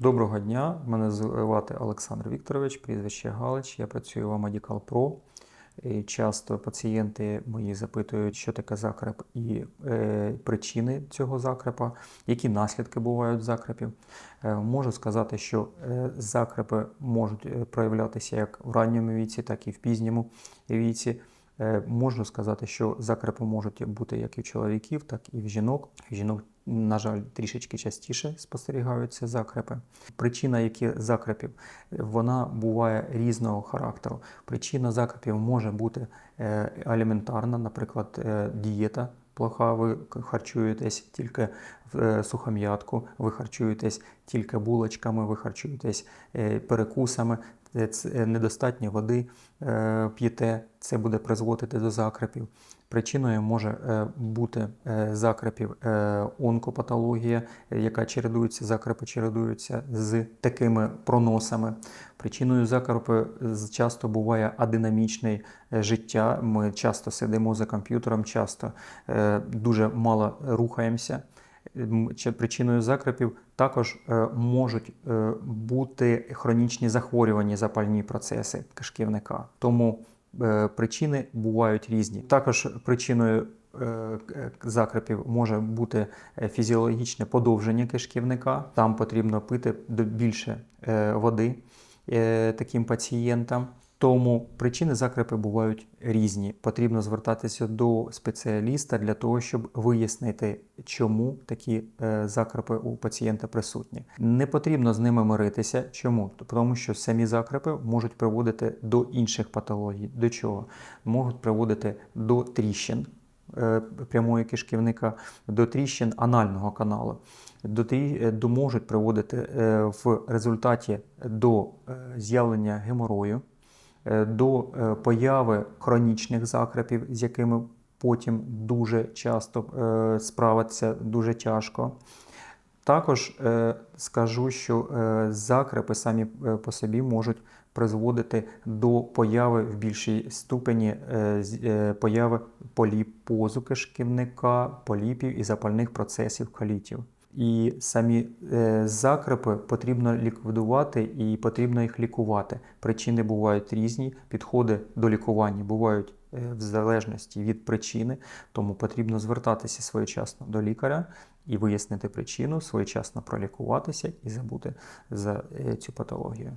Доброго дня, мене звати Олександр Вікторович, прізвище Галич. Я працюю в Medical Pro. І часто пацієнти мої запитують, що таке закреп і е, причини цього закрепа, які наслідки бувають закрепів. Е, можу сказати, що е, закрепи можуть е, проявлятися як в ранньому віці, так і в пізньому віці. Е, Можу сказати, що закрепи можуть бути як і в чоловіків, так і в жінок. В жінок, на жаль, трішечки частіше спостерігаються закрепи. Причина які закрепів вона буває різного характеру. Причина закрепів може бути е, аліментарна, наприклад, е, дієта. Плоха, ви харчуєтесь тільки в е, сухом'ятку, ви харчуєтесь тільки булочками, ви харчуєтесь е, перекусами, е, недостатньо води е, п'єте, це буде призводити до закрепів. Причиною може е, бути е, закрепів е, онкопатологія, е, яка чередується, закрепи чередуються з такими проносами. Причиною закрепи часто буває адинамічне е, життя. Ми часто сидимо за комп'ютером, часто е, дуже мало рухаємося. Чи Причиною закрепів також е, можуть е, бути хронічні захворювання, запальні процеси кишківника. Тому е, причини бувають різні. Також причиною закрепів може бути фізіологічне подовження кишківника. Там потрібно пити більше води таким пацієнтам. Тому причини закрепи бувають різні. Потрібно звертатися до спеціаліста для того, щоб вияснити, чому такі е, закрепи у пацієнта присутні. Не потрібно з ними миритися. Чому? Тому що самі закрепи можуть приводити до інших патологій. До чого? Можуть приводити до тріщин е, прямої кишківника, до тріщин анального каналу. До, е, до можуть приводити в результаті до з'явлення геморою, до е, появи хронічних закрепів, з якими потім дуже часто е, справитися дуже тяжко. Також е, скажу, що е, закрепи самі е, по собі можуть призводити до появи в більшій ступені е, е, появи поліпозу кишківника, поліпів і запальних процесів колітів. І самі е, закрепи потрібно ліквідувати і потрібно їх лікувати. Причини бувають різні, підходи до лікування бувають е, в залежності від причини, тому потрібно звертатися своєчасно до лікаря і вияснити причину, своєчасно пролікуватися і забути за е, цю патологію.